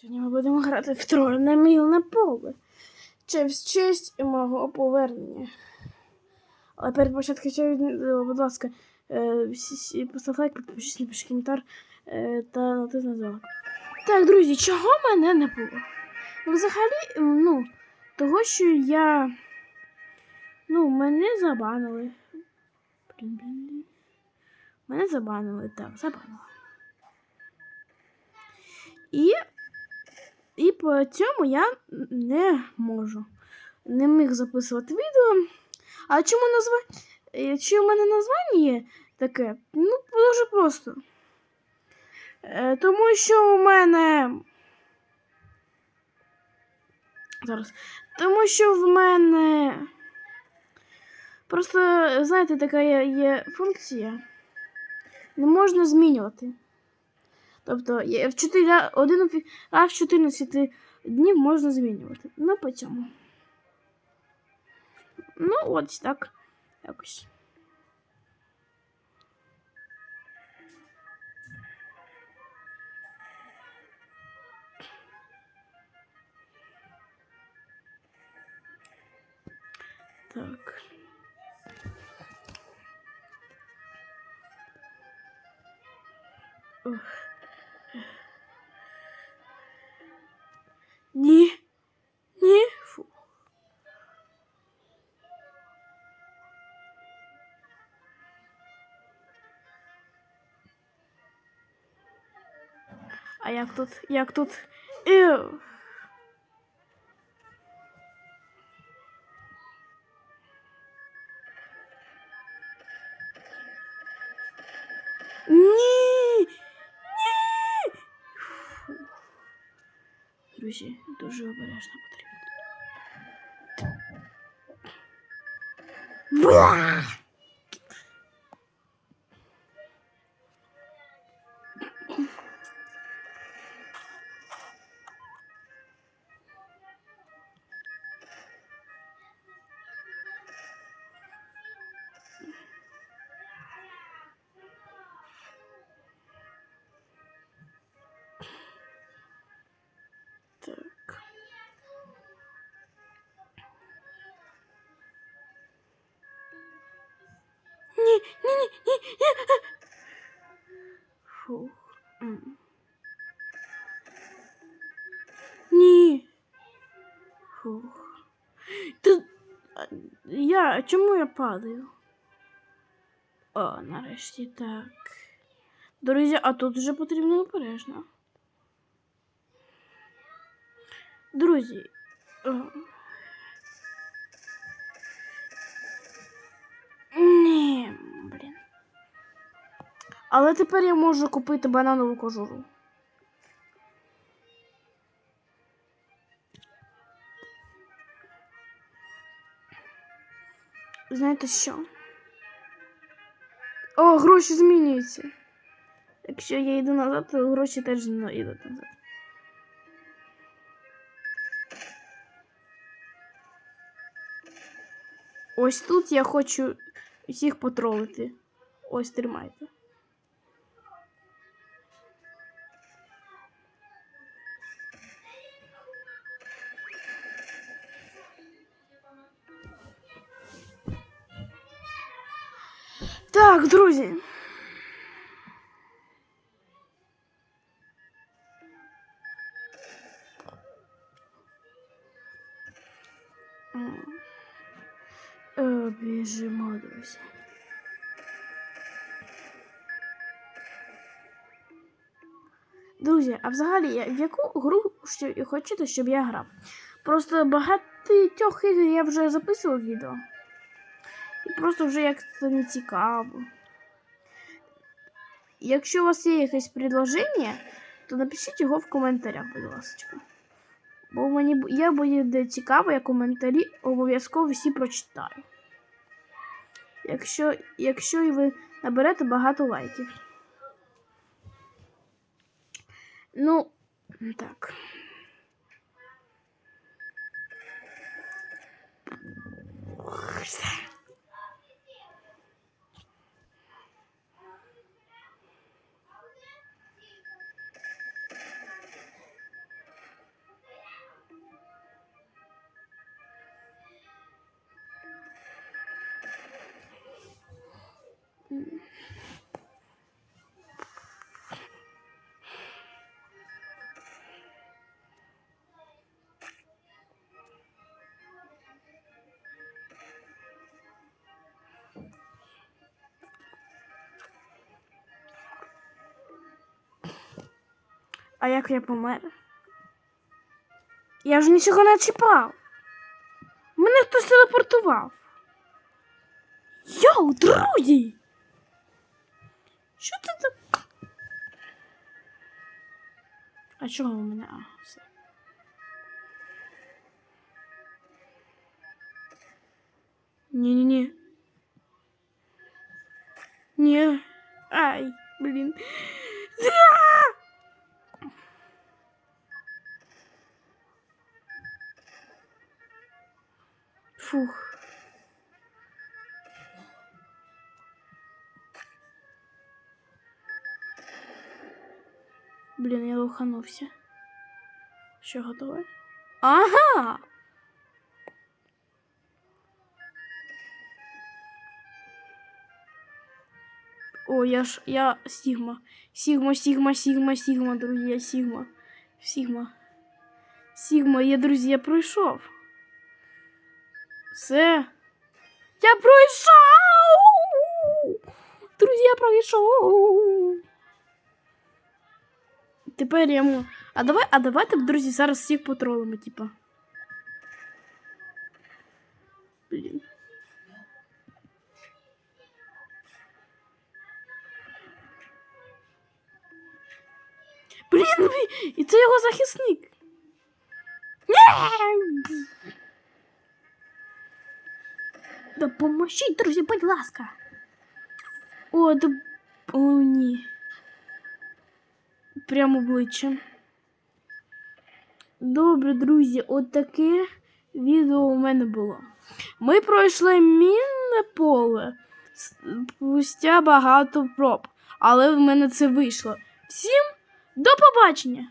Сьогодні ми будемо грати в трольне мілне поле. Через честь мого повернення. Але перед початком цього будь ласка, е, всі- всі постав лайк, підпишись, напиши коментар е, та натисни дзвоник. Так, друзі, чого мене не було? Ну, взагалі, ну, того, що я. Ну, мене забанили. Мене забанили, так, забанили. І, і по цьому я не можу. Не міг записувати відео. А чому назва... е, Чи в мене названня є таке? Ну, дуже просто. Е, Тому що у мене. Зараз. Тому що в мене. Просто, знаєте, така є, є функція. Не можна змінювати. Тобто в 4, один раз в 14 днів можна змінювати. Ну, по цьому. Ну, ось так. Якось. Так. Ох. Ні. Ні. Фу. А як тут? Як тут? Іу. Друзі, дуже обережно потрібно. Ти... Я... Чому я падаю? О, нарешті так. Друзі, а тут вже потрібно обережно. Друзі. о. Ні, блін. Але тепер я можу купити бананову кожуру. Знаєте що? О, гроші змінюються. Якщо я йду назад, то гроші теж йдуть назад. Ось тут я хочу всіх потролити. Ось тримайте. Так, друзі. Е, Біжимо, друзі. Друзі, а взагалі, в яку гру хочете, щоб я грав? Просто багатьох ігор я вже записував відео. Просто вже як це не цікаво. Якщо у вас є якесь предложення, то напишіть його в коментарях, будь ласка. Бо мені я буде цікаво, я коментарі обов'язково всі прочитаю. Якщо, якщо і ви наберете багато лайків. Ну, так. А як я помер? Я ж нічого не чіпав. Мене хтось телепортував. Йоу, друзі! Що це за. А чого у мене? А, все. Ні-ні-ні. Ні. Ай, блін. Фух. Блін, я лоханувся. Що готове? Ага! О, я ж я Сігма. Сігма, Сігма, Сігма, Сігма, друзі, я Сігма. Сігма. Сігма, я, друзі, я пройшов. Все. Я пройшов! Друзі, я пройшов. Тепер я мо. А давай, а давайте, друзі, зараз всіх потролимо, типа. Блін. Блін, блін, і це його захисник. Ні! Допоможіть, друзі, будь ласка. О. О, ні. Прямо обличчя. Добре, друзі, от таке відео у мене було. Ми пройшли мінне поле спустя багато проб, але в мене це вийшло. Всім до побачення!